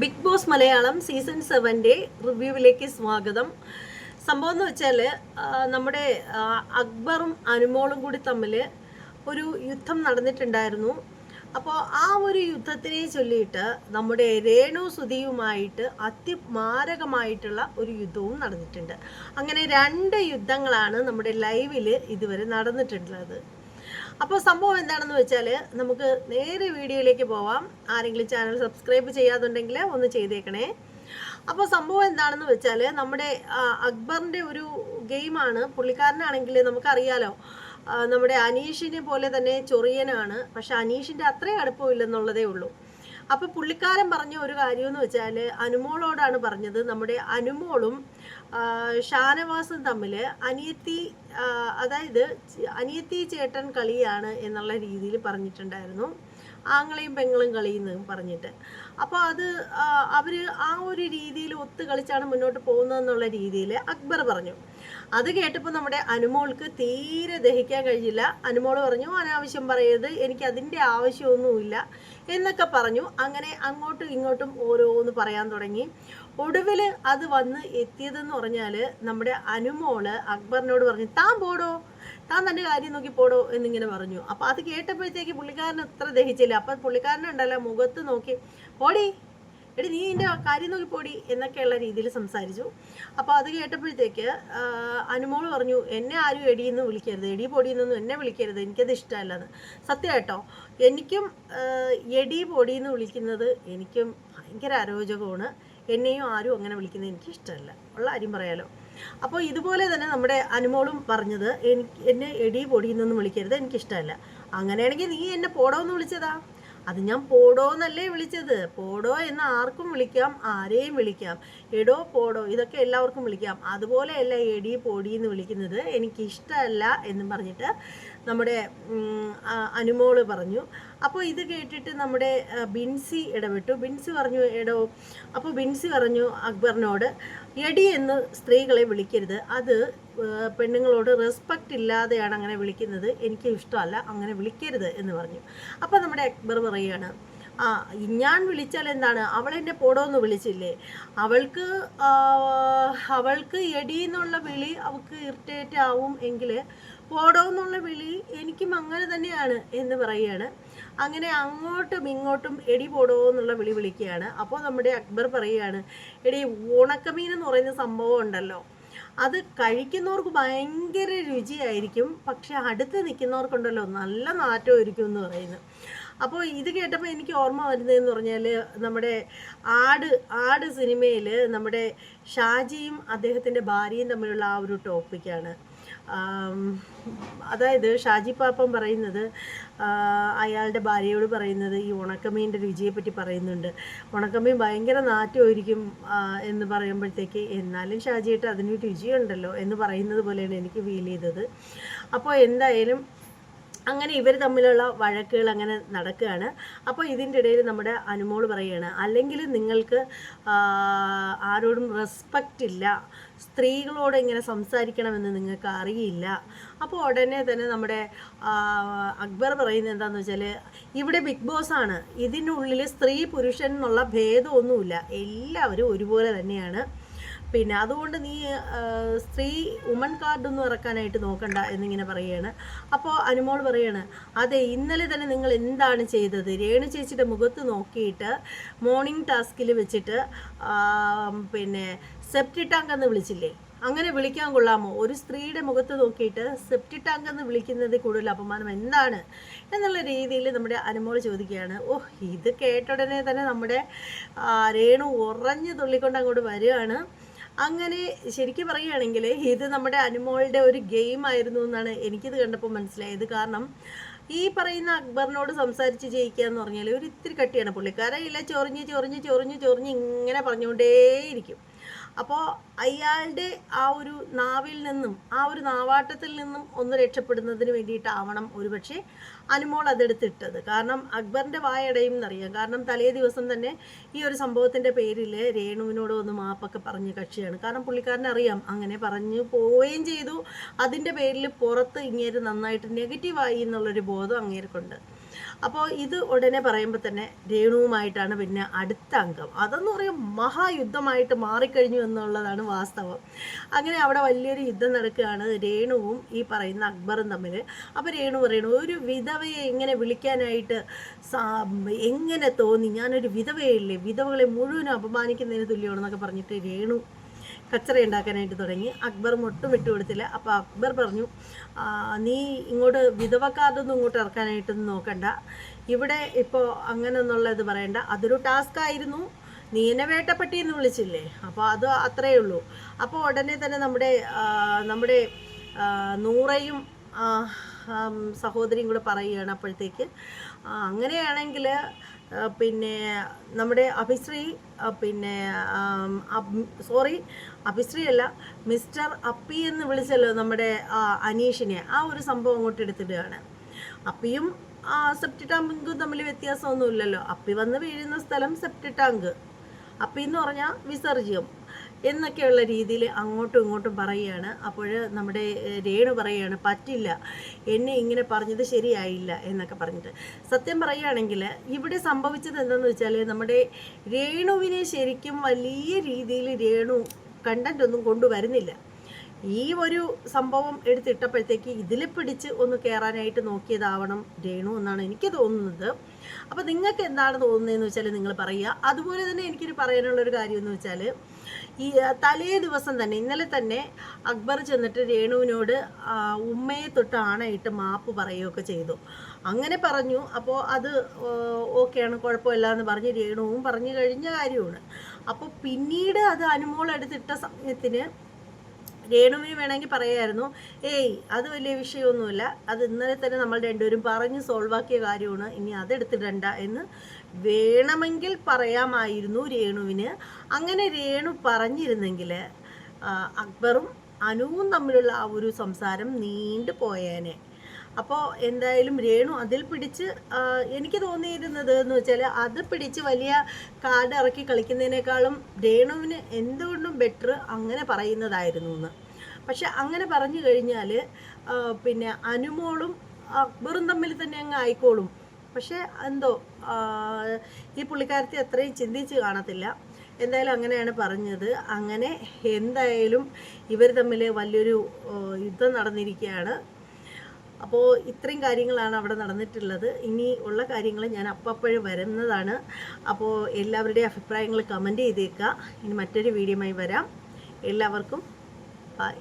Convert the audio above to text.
Big boss Malayalam season സെവന്റെ റിവ്യൂവിലേക്ക് സ്വാഗതം. സംഭവം എന്ന് വെച്ചാൽ നമ്മുടെ അക്ബറും അനുമോളും കൂടി തമ്മിൽ ഒരു യുദ്ധം നടന്നിട്ടുണ്ടായിരുന്നു. അപ്പോൾ ആ ഒരു യുദ്ധത്തിനെ ചൊല്ലിയിട്ട് നമ്മുടെ രേണു സുധിയുമായിട്ട് അതിമാരകമായിട്ടുള്ള ഒരു യുദ്ധവും നടന്നിട്ടുണ്ട്. അങ്ങനെ രണ്ട് യുദ്ധങ്ങളാണ് നമ്മുടെ ലൈവിൽ ഇതുവരെ നടന്നിട്ടുള്ളത്. അപ്പോൾ സംഭവം എന്താണെന്ന് വെച്ചാൽ നമുക്ക് നേരെ വീഡിയോയിലേക്ക് പോവാം. ആരെങ്കിലും ചാനൽ സബ്സ്ക്രൈബ് ചെയ്യാതുണ്ടെങ്കിൽ ഒന്ന് ചെയ്തേക്കണേ. അപ്പോൾ സംഭവം എന്താണെന്ന് വെച്ചാൽ നമ്മുടെ അക്ബറിന്റെ ഒരു ഗെയിമാണ്. പുള്ളിക്കാരനാണെങ്കിൽ നമുക്കറിയാലോ നമ്മുടെ അനീഷിനെ പോലെ തന്നെ ചൊറിയനാണ്. പക്ഷെ അനീഷിന്റെ അത്രയും അടുപ്പമില്ലെന്നുള്ളതേ ഉള്ളൂ. അപ്പോൾ പുള്ളിക്കാരൻ പറഞ്ഞ ഒരു കാര്യം എന്ന് വെച്ചാൽ അനുമോളോടാണ് പറഞ്ഞത്. നമ്മുടെ അനുമോളും ഷാനവാസും തമ്മിൽ അനിയത്തി അതായത് അനിയത്തി ചേട്ടൻ കളിയാണ് എന്നുള്ള രീതിയിൽ പറഞ്ഞിട്ടുണ്ടായിരുന്നു. ആങ്ങളെയും പെങ്ങളും കളിയെന്ന് പറഞ്ഞിട്ട്. അപ്പോൾ അത് അവർ ആ ഒരു രീതിയിൽ ഒത്തു കളിച്ചാണ് മുന്നോട്ട് പോകുന്നതെന്നുള്ള രീതിയിൽ അക്ബർ പറഞ്ഞു. അത് കേട്ടപ്പോൾ നമ്മുടെ അനുമോൾക്ക് തീരെ ദഹിക്കാൻ കഴിഞ്ഞില്ല. അനുമോൾ പറഞ്ഞു അനാവശ്യം പറയരുത്. എനിക്ക് അതിന്റെ ആവശ്യമൊന്നുമില്ല എന്നൊക്കെ പറഞ്ഞു. അങ്ങനെ അങ്ങോട്ടും ഇങ്ങോട്ടും ഓരോന്ന് പറയാൻ തുടങ്ങി. ഒടുവിൽ അത് വന്ന് എത്തിയതെന്ന് പറഞ്ഞാൽ നമ്മുടെ അനുമോൾ അക്ബറിനോട് പറഞ്ഞു താൻ പോടോ? താൻ തന്റെ കാര്യം നോക്കി പോടോ എന്നിങ്ങനെ പറഞ്ഞു. അപ്പോൾ അത് കേട്ടപ്പോഴത്തേക്ക് പുള്ളിക്കാരൻ അത്ര ദഹിച്ചില്ല. അപ്പം പുള്ളിക്കാരനുണ്ടല്ലോ മുഖത്ത് നോക്കി പോടി എടി നീ നിന്റെ കാര്യം നോക്കി പോടി എന്നൊക്കെയുള്ള രീതിയിൽ സംസാരിച്ചു. അപ്പോൾ അത് കേട്ടപ്പോഴത്തേക്ക് അനുമോൾ പറഞ്ഞു എന്നെ ആരും എടിയെന്ന് വിളിക്കരുത്. എടി പൊടിയെന്നൊന്നും എന്നെ വിളിക്കരുത്. എനിക്കത് ഇഷ്ടമല്ലെന്ന്. സത്യം കേട്ടോ എനിക്കും എടി പൊടിയെന്ന് വിളിക്കുന്നത് എനിക്കും ഭയങ്കര അരോചകമാണ്. എന്നെയും ആരും അങ്ങനെ വിളിക്കുന്നത് എനിക്ക് ഇഷ്ടമല്ല. ഉള്ള കാര്യം പറയാലോ. അപ്പോൾ ഇതുപോലെ തന്നെ നമ്മുടെ അനുമോളും പറഞ്ഞത് എനിക്ക് എന്നെ എടി പൊടിയെന്നൊന്നും വിളിക്കരുത് എനിക്കിഷ്ടമല്ല. അങ്ങനെയാണെങ്കിൽ നീ എന്നെ പോടോ എന്ന് വിളിച്ചതാ. അത് ഞാൻ പോടോ എന്നല്ലേ വിളിച്ചത്. പോടോ എന്ന് ആർക്കും വിളിക്കാം ആരെയും വിളിക്കാം. എടോ പോടോ ഇതൊക്കെ എല്ലാവർക്കും വിളിക്കാം. അതുപോലെയല്ല എടി പൊടി എന്ന് വിളിക്കുന്നത് എനിക്കിഷ്ടമല്ല എന്ന് പറഞ്ഞിട്ട് നമ്മുടെ അനുമോൾ പറഞ്ഞു. അപ്പോൾ ഇത് കേട്ടിട്ട് നമ്മുടെ ബിൻസി ഇടപെട്ടു. ബിൻസി പറഞ്ഞു എടോ അപ്പോൾ ബിൻസി പറഞ്ഞു അക്ബറിനോട് എടി എന്ന് സ്ത്രീകളെ വിളിക്കരുത്. അത് പെണ്ണുങ്ങളോട് റെസ്പെക്റ്റ് ഇല്ലാതെയാണ് അങ്ങനെ വിളിക്കുന്നത്. എനിക്ക് ഇഷ്ടമല്ല. അങ്ങനെ വിളിക്കരുത് എന്ന് പറഞ്ഞു. അപ്പോൾ നമ്മുടെ അക്ബർ പറയുകയാണ് ആ ഞാൻ വിളിച്ചാൽ എന്താണ്? അവൾ എന്നെ പോടോന്ന് വിളിച്ചില്ലേ? അവൾക്ക് അവൾക്ക് എടി എന്നുള്ള വിളി അവൾക്ക് ഇറിറ്റേറ്റ് ആവും എങ്കിൽ എന്നുള്ള വിളി എനിക്കും അങ്ങനെ തന്നെയാണ് എന്ന് പറയുകയാണ് അങ്ങനെ അങ്ങോട്ടും ഇങ്ങോട്ടും എടി പോടോ എന്നുള്ള വിളി വിളിക്കുകയാണ്. അപ്പോൾ നമ്മുടെ അക്ബർ പറയുകയാണ് എടി ഉണക്കമീൻ എന്ന് പറയുന്ന സംഭവം ഉണ്ടല്ലോ. അത് കഴിക്കുന്നവർക്ക് ഭയങ്കര രുചിയായിരിക്കും പക്ഷെ അടുത്ത് നിൽക്കുന്നവർക്കുണ്ടല്ലോ നല്ല നാറ്റമായിരിക്കും എന്ന് പറയുന്നത് അപ്പോൾ ഇത് കേട്ടപ്പോൾ എനിക്ക് ഓർമ്മ വരുന്നതെന്ന് പറഞ്ഞാൽ നമ്മുടെ ആട് ആട് സിനിമയിൽ നമ്മുടെ ഷാജിയും അദ്ദേഹത്തിന്റെ ഭാര്യയും തമ്മിലുള്ള ആ ഒരു ടോപ്പിക്കാണ് അതായത് ഷാജി പാപ്പം പറയുന്നത് അയാളുടെ ഭാര്യയോട് പറയുന്നത് ഈ ഉണക്കമീന്റെ രുചിയെപ്പറ്റി പറയുന്നുണ്ട്. ഉണക്കമീൻ ഭയങ്കര നാറ്റമായിരിക്കും എന്ന് പറയുമ്പോഴത്തേക്ക് എന്നാലും ഷാജിയിട്ട് അതിന് രുചിയുണ്ടല്ലോ എന്ന് പറയുന്നത് പോലെയാണ് എനിക്ക് ഫീൽ ചെയ്തത്. അപ്പോൾ എന്തായാലും അങ്ങനെ ഇവർ തമ്മിലുള്ള വഴക്കുകൾ അങ്ങനെ നടക്കുകയാണ്. അപ്പോൾ ഇതിന്റെ ഇടയിൽ നമ്മുടെ അനുമോൾ പറയുകയാണ് അല്ലെങ്കിൽ നിങ്ങൾക്ക് ആരോടും റെസ്പെക്റ്റ് ഇല്ല സ്ത്രീകളോട് ഇങ്ങനെ സംസാരിക്കണമെന്ന് നിങ്ങൾക്ക് അറിയില്ല. അപ്പോൾ ഉടനെ തന്നെ നമ്മുടെ അക്ബർ പറയുന്നത് എന്താണെന്ന് വെച്ചാൽ ഇവിടെ ബിഗ് ബോസ് ആണ്. ഇതിനുള്ളിൽ സ്ത്രീ പുരുഷൻ എന്നുള്ള ഭേദമൊന്നുമില്ല. എല്ലാവരും ഒരുപോലെ തന്നെയാണ്. പിന്നെ അതുകൊണ്ട് നീ സ്ത്രീ ഉമൻ കാർഡൊന്നും ഇറക്കാനായിട്ട് നോക്കണ്ട എന്നിങ്ങനെ പറയുകയാണ് അപ്പോൾ അനുമോൾ പറയാണ് അതെ ഇന്നലെ തന്നെ നിങ്ങൾ എന്താണ് ചെയ്തത്? രേണു ചേച്ചിയുടെ മുഖത്ത് നോക്കിയിട്ട് മോർണിംഗ് ടാസ്കിൽ വെച്ചിട്ട് പിന്നെ സെപ്റ്റി എന്ന് വിളിച്ചില്ലേ? അങ്ങനെ വിളിക്കാൻ കൊള്ളാമോ? ഒരു സ്ത്രീയുടെ മുഖത്ത് നോക്കിയിട്ട് സെപ്റ്റി ടാങ്ക് എന്ന് വിളിക്കുന്നത് കൂടുതൽ അപമാനം എന്താണ്? എന്നുള്ള രീതിയിൽ നമ്മുടെ അനുമോൾ ചോദിക്കുകയാണ്. ഓ ഇത് കേട്ട ഉടനെ തന്നെ നമ്മുടെ രേണു ഉറഞ്ഞു തുള്ളിക്കൊണ്ട് അങ്ങോട്ട് വരികയാണ്. അങ്ങനെ ശരിക്കും പറയുകയാണെങ്കിൽ ഇത് നമ്മുടെ അനുമോളുടെ ഒരു ഗെയിം ആയിരുന്നു എന്നാണ് എനിക്കിത് കണ്ടപ്പോൾ മനസ്സിലായത്. കാരണം ഈ പറയുന്ന അക്ബറിനോട് സംസാരിച്ച് ജയിക്കുക എന്ന് പറഞ്ഞാൽ ഒരു ഇത്തിരി കട്ടിയാണ് പുള്ളിക്കാരെ ഇല്ല ചൊറിഞ്ഞ് ചൊറിഞ്ഞ് ചൊറിഞ്ഞ് ചൊറിഞ്ഞ് ഇങ്ങനെ പറഞ്ഞുകൊണ്ടേയിരിക്കും. അപ്പോൾ അയാളുടെ ആ ഒരു നാവിൽ നിന്നും ആ ഒരു നാവാട്ടത്തിൽ നിന്നും ഒന്ന് രക്ഷപ്പെടുന്നതിന് വേണ്ടിയിട്ടാവണം ഒരുപക്ഷെ അനുമോൾ അതെടുത്തിട്ടത്. കാരണം അക്ബറിന്റെ വായടയും എന്നറിയാം. കാരണം തലേ ദിവസം തന്നെ ഈ ഒരു സംഭവത്തിന്റെ പേരിൽ രേണുവിനോട് ഒന്ന് മാപ്പൊക്കെ പറഞ്ഞ കക്ഷിയാണ്. കാരണം പുള്ളിക്കാരനറിയാം അങ്ങനെ പറഞ്ഞു പോവുകയും ചെയ്തു. അതിന്റെ പേരിൽ പുറത്ത് ഇങ്ങേര് നന്നായിട്ട് നെഗറ്റീവായി എന്നുള്ളൊരു ബോധം അങ്ങേർക്കുണ്ട്. അപ്പോൾ ഇത് ഉടനെ പറയുമ്പോൾ തന്നെ രേണുവുമായിട്ടാണ് പിന്നെ അടുത്ത അംഗം. അതെന്ന് പറയും മഹായുദ്ധമായിട്ട് മാറിക്കഴിഞ്ഞു എന്നുള്ളതാണ് വാസ്തവം. അങ്ങനെ അവിടെ വലിയൊരു യുദ്ധം നടക്കുകയാണ് രേണുവും ഈ പറയുന്ന അക്ബറും തമ്മിൽ അപ്പോൾ രേണു പറയണു ഒരു വിധവയെ എങ്ങനെ വിളിക്കാനായിട്ട് എങ്ങനെ തോന്നി? ഞാനൊരു വിധവയല്ലേ? വിധവകളെ മുഴുവനും അപമാനിക്കുന്നതിന് തുല്യമാണെന്നൊക്കെ പറഞ്ഞിട്ട് രേണു കച്ചറ ഉണ്ടാക്കാനായിട്ട് തുടങ്ങി. അക്ബർ ഒട്ടും വിട്ടുകൊടുത്തില്ല അപ്പോൾ അക്ബർ പറഞ്ഞു നീ ഇങ്ങോട്ട് വിധവ കാർഡൊന്നും ഇങ്ങോട്ട് ഇറക്കാനായിട്ടൊന്നും നോക്കണ്ട. ഇവിടെ ഇപ്പോൾ അങ്ങനെ എന്നുള്ളത് പറയണ്ട. അതൊരു ടാസ്ക് ആയിരുന്നു. നീ എന്നെ വേട്ടപ്പെട്ടി എന്ന് വിളിച്ചില്ലേ? അപ്പോൾ അത് അത്രയേ ഉള്ളൂ. അപ്പോൾ ഉടനെ തന്നെ നമ്മുടെ നമ്മുടെ നൂറയും സഹോദരിയും കൂടെ പറയുകയാണ് അപ്പോഴത്തേക്ക്. അങ്ങനെയാണെങ്കിൽ പിന്നെ നമ്മുടെ അഭിശ്രീ പിന്നെ സോറി അഭിശ്രീ അല്ല മിസ്റ്റർ അപ്പി എന്ന് വിളിച്ചല്ലോ നമ്മുടെ അനീഷിനെ. ആ ഒരു സംഭവം അങ്ങോട്ട് എടുത്തിടുകയാണ്. അപ്പിയും സെപ്റ്റി ടാങ്കും തമ്മിൽ വ്യത്യാസമൊന്നുമില്ലല്ലോ. അപ്പി വന്ന് വീഴുന്ന സ്ഥലം സെപ്റ്റി ടാങ്ക് അപ്പി എന്ന് പറഞ്ഞാൽ വിസർജ്യം. എന്നൊക്കെയുള്ള രീതിയിൽ അങ്ങോട്ടും ഇങ്ങോട്ടും പറയുകയാണ്. അപ്പോൾ നമ്മുടെ രേണു പറയുകയാണ് പറ്റില്ല. എന്നെ ഇങ്ങനെ പറഞ്ഞത് ശരിയായില്ല എന്നൊക്കെ പറഞ്ഞിട്ട്. സത്യം പറയുകയാണെങ്കിൽ ഇവിടെ സംഭവിച്ചത് എന്താണെന്ന് വെച്ചാൽ നമ്മുടെ രേണുവിനെ ശരിക്കും വലിയ രീതിയിൽ രേണു കണ്ടന്റ് ഒന്നും കൊണ്ടുവരുന്നില്ല. ഈ ഒരു സംഭവം എടുത്തിട്ടപ്പോഴത്തേക്ക് ഇതിൽ പിടിച്ച് ഒന്ന് കയറാനായിട്ട് നോക്കിയതാവണം രേണു എന്നാണ് എനിക്ക് തോന്നുന്നത്. അപ്പോൾ നിങ്ങൾക്ക് എന്താണ് തോന്നുന്നതെന്ന് വെച്ചാൽ നിങ്ങൾ പറയുക. അതുപോലെ തന്നെ എനിക്കൊരു പറയാനുള്ള ഒരു കാര്യം എന്ന് വെച്ചാൽ ഈ തലേ ദിവസം തന്നെ ഇന്നലെ തന്നെ അക്ബർ ചെന്നിട്ട് രേണുവിനോട് ഉമ്മയെ തൊട്ട് ആണയിട്ട് മാപ്പ് പറയുകയൊക്കെ ചെയ്തു. അങ്ങനെ പറഞ്ഞു. അപ്പോൾ അത് ഓക്കെയാണ് കുഴപ്പമില്ല എന്ന് പറഞ്ഞ് രേണുവും പറഞ്ഞു കഴിഞ്ഞ കാര്യമാണ്. അപ്പോൾ പിന്നീട് അത് അനുമോൾ എടുത്തിട്ട സമയത്തിന് രേണുവിന് വേണമെങ്കിൽ പറയായിരുന്നു ഏയ് അത് വലിയ വിഷയമൊന്നുമില്ല. അത് ഇന്നലെ തന്നെ നമ്മൾ രണ്ടുപേരും പറഞ്ഞ് സോൾവാക്കിയ കാര്യമാണ്. ഇനി അതെടുത്തിടണ്ട എന്ന് വേണമെങ്കിൽ പറയാമായിരുന്നു രേണുവിന്. അങ്ങനെ രേണു പറഞ്ഞിരുന്നെങ്കിൽ അക്ബറും അനുവും തമ്മിലുള്ള ആ ഒരു സംസാരം നീണ്ടു പോയേനെ അപ്പോൾ എന്തായാലും രേണു അതിൽ പിടിച്ച് എനിക്ക് തോന്നിയിരുന്നത് എന്ന് വെച്ചാൽ അത് പിടിച്ച് വലിയ കാർഡ് ഇറക്കി കളിക്കുന്നതിനേക്കാളും രേണുവിന് എന്തുകൊണ്ടും ബെറ്റർ അങ്ങനെ പറയുന്നതായിരുന്നു എന്ന്. പക്ഷെ അങ്ങനെ പറഞ്ഞു കഴിഞ്ഞാൽ പിന്നെ അനുമോളും അക്ബറും തമ്മിൽ തന്നെ അങ്ങ് ആയിക്കോളും. പക്ഷേ എന്തോ ഈ പുള്ളിക്കാരത്തെ അത്രയും ചിന്തിച്ച് കാണത്തില്ല. എന്തായാലും അങ്ങനെയാണ് പറഞ്ഞത്. അങ്ങനെ എന്തായാലും ഇവർ തമ്മിൽ വലിയൊരു യുദ്ധം നടന്നിരിക്കുകയാണ്. അപ്പോൾ ഇത്രയും കാര്യങ്ങളാണ് അവിടെ നടന്നിട്ടുള്ളത്. ഇനി ഉള്ള കാര്യങ്ങൾ ഞാൻ അപ്പപ്പോഴും വരുന്നതാണ്. അപ്പോൾ എല്ലാവരുടെയും അഭിപ്രായങ്ങൾ കമന്റ് ചെയ്തേക്കുക ഇനി മറ്റൊരു വീഡിയോയുമായി വരാം. എല്ലാവർക്കും ബായ്